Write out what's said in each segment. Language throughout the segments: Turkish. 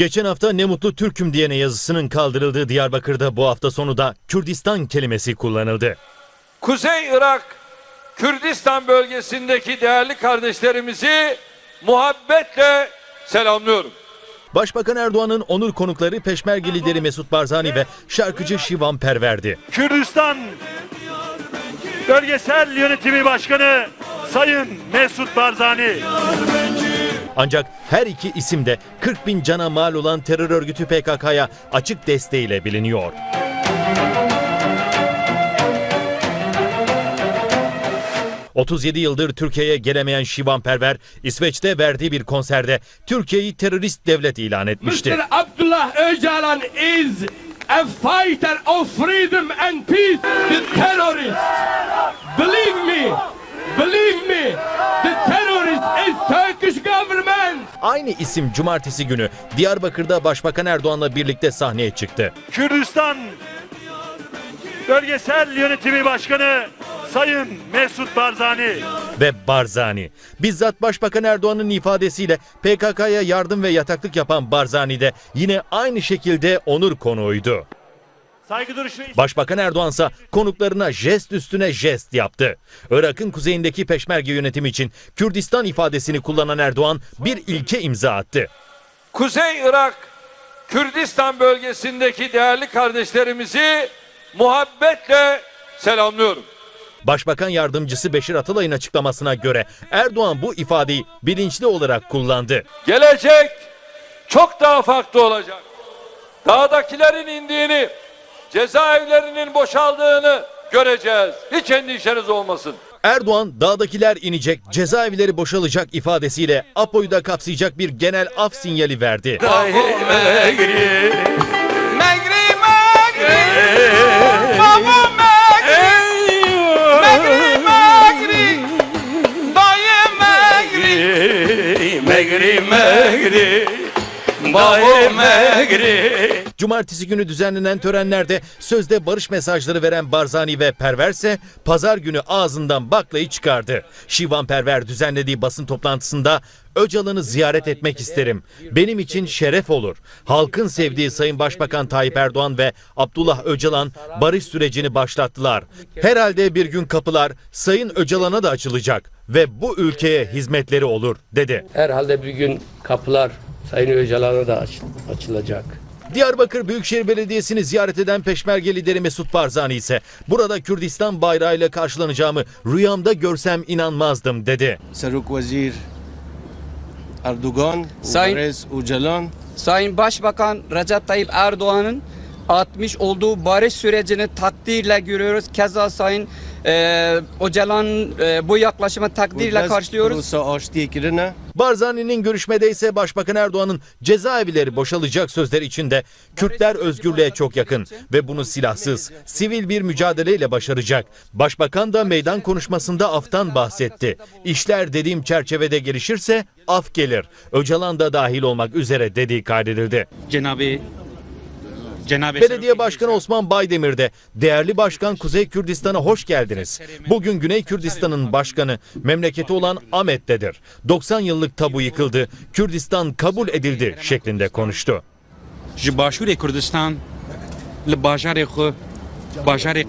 Geçen hafta ne mutlu Türk'üm diyene yazısının kaldırıldığı Diyarbakır'da bu hafta sonu da Kürdistan kelimesi kullanıldı. Kuzey Irak, Kürdistan bölgesindeki değerli kardeşlerimizi muhabbetle selamlıyorum. Başbakan Erdoğan'ın onur konukları Peşmerge lideri Mesut Barzani ve şarkıcı Şivan Perver'di. Kürdistan Bölgesel Yönetimi Başkanı Sayın Mesut Barzani. Ancak her iki isim de 40 bin cana mal olan terör örgütü PKK'ya açık desteğiyle biliniyor. ...37 yıldır Türkiye'ye gelemeyen Şivan Perver... ...İsveç'te verdiği bir konserde... ...Türkiye'yi terörist devlet ilan etmişti. Mr. Abdullah Öcalan is a fighter of freedom and peace. Aynı isim cumartesi günü Diyarbakır'da Başbakan Erdoğan'la birlikte sahneye çıktı. Kürdistan Bölgesel Yönetimi Başkanı Sayın Mesut Barzani. Ve Barzani. Bizzat Başbakan Erdoğan'ın ifadesiyle PKK'ya yardım ve yataklık yapan Barzani de yine aynı şekilde onur konuğuydu. Saygı duruşunu Başbakan Erdoğan ise konuklarına jest üstüne jest yaptı. Irak'ın kuzeyindeki peşmerge yönetimi için Kürdistan ifadesini kullanan Erdoğan bir ilke imza attı. Kuzey Irak, Kürdistan bölgesindeki değerli kardeşlerimizi muhabbetle selamlıyorum. Başbakan yardımcısı Beşir Atalay'ın açıklamasına göre Erdoğan bu ifadeyi bilinçli olarak kullandı. Gelecek çok daha farklı olacak. Dağdakilerin indiğini, cezaevlerinin boşaldığını göreceğiz. Hiç endişeniz olmasın. Erdoğan dağdakiler inecek, cezaevleri boşalacak ifadesiyle Apo'yu da kapsayacak bir genel af sinyali verdi. Cumartesi günü düzenlenen törenlerde sözde barış mesajları veren Barzani ve Perverse pazar günü ağzından baklayı çıkardı. Şivan Perver düzenlediği basın toplantısında Öcalan'ı ziyaret etmek isterim. Benim için şeref olur. Halkın sevdiği Sayın Başbakan Tayyip Erdoğan ve Abdullah Öcalan barış sürecini başlattılar. Herhalde bir gün kapılar Sayın Öcalan'a da açılacak ve bu ülkeye hizmetleri olur dedi. Herhalde bir gün kapılar Sayın Öcalan'a da aç- açılacak. Diyarbakır Büyükşehir Belediyesi'ni ziyaret eden Peşmerge lideri Mesut Barzani ise burada Kürdistan bayrağıyla karşılanacağımı rüyamda görsem inanmazdım dedi. Saruk Wazir Erdogan, Sayın- Öcalan Sayın Başbakan Recep Tayyip Erdoğan'ın atmış olduğu barış sürecini takdirle görüyoruz. Keza Sayın e, Öcalan'ın e, bu yaklaşımı takdirle karşılıyoruz. Barzani'nin görüşmede ise Başbakan Erdoğan'ın cezaevleri boşalacak sözler içinde Kürtler özgürlüğe çok yakın ve bunu silahsız, sivil bir mücadeleyle başaracak. Başbakan da meydan konuşmasında aftan bahsetti. İşler dediğim çerçevede gelişirse af gelir. Öcalan da dahil olmak üzere dediği kaydedildi. Cenab-ı Belediye Başkanı Osman Baydemir de değerli başkan Kuzey Kürdistan'a hoş geldiniz. Bugün Güney Kürdistan'ın başkanı memleketi olan Ahmet'tedir. 90 yıllık tabu yıkıldı. Kürdistan kabul edildi şeklinde konuştu. ji başûrê Kurdistan li bajarê xwe bajarê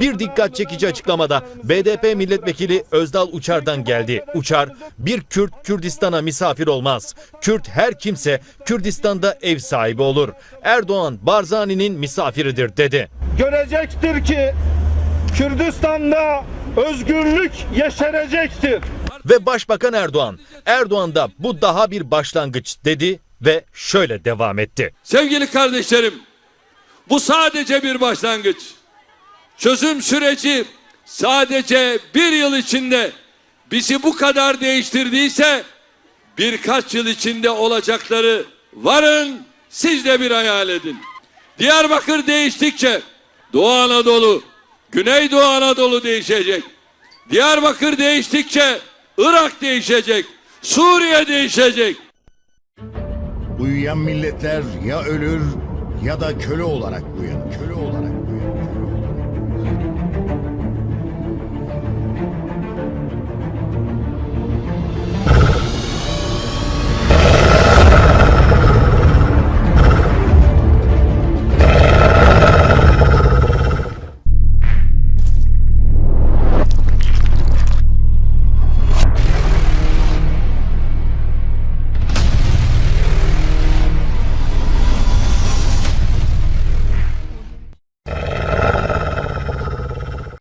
Bir dikkat çekici açıklamada BDP milletvekili Özdal Uçar'dan geldi. Uçar, bir Kürt Kürdistan'a misafir olmaz. Kürt her kimse Kürdistan'da ev sahibi olur. Erdoğan Barzani'nin misafiridir dedi. görecektir ki Kürdistan'da özgürlük yeşerecektir. Ve Başbakan Erdoğan, Erdoğan da bu daha bir başlangıç dedi ve şöyle devam etti. Sevgili kardeşlerim, bu sadece bir başlangıç. Çözüm süreci sadece bir yıl içinde bizi bu kadar değiştirdiyse birkaç yıl içinde olacakları varın siz de bir hayal edin. Diyarbakır değiştikçe Doğu Anadolu, Güneydoğu Anadolu değişecek. Diyarbakır değiştikçe Irak değişecek, Suriye değişecek. Uyuyan milletler ya ölür ya da köle olarak uyanır. Köle olarak.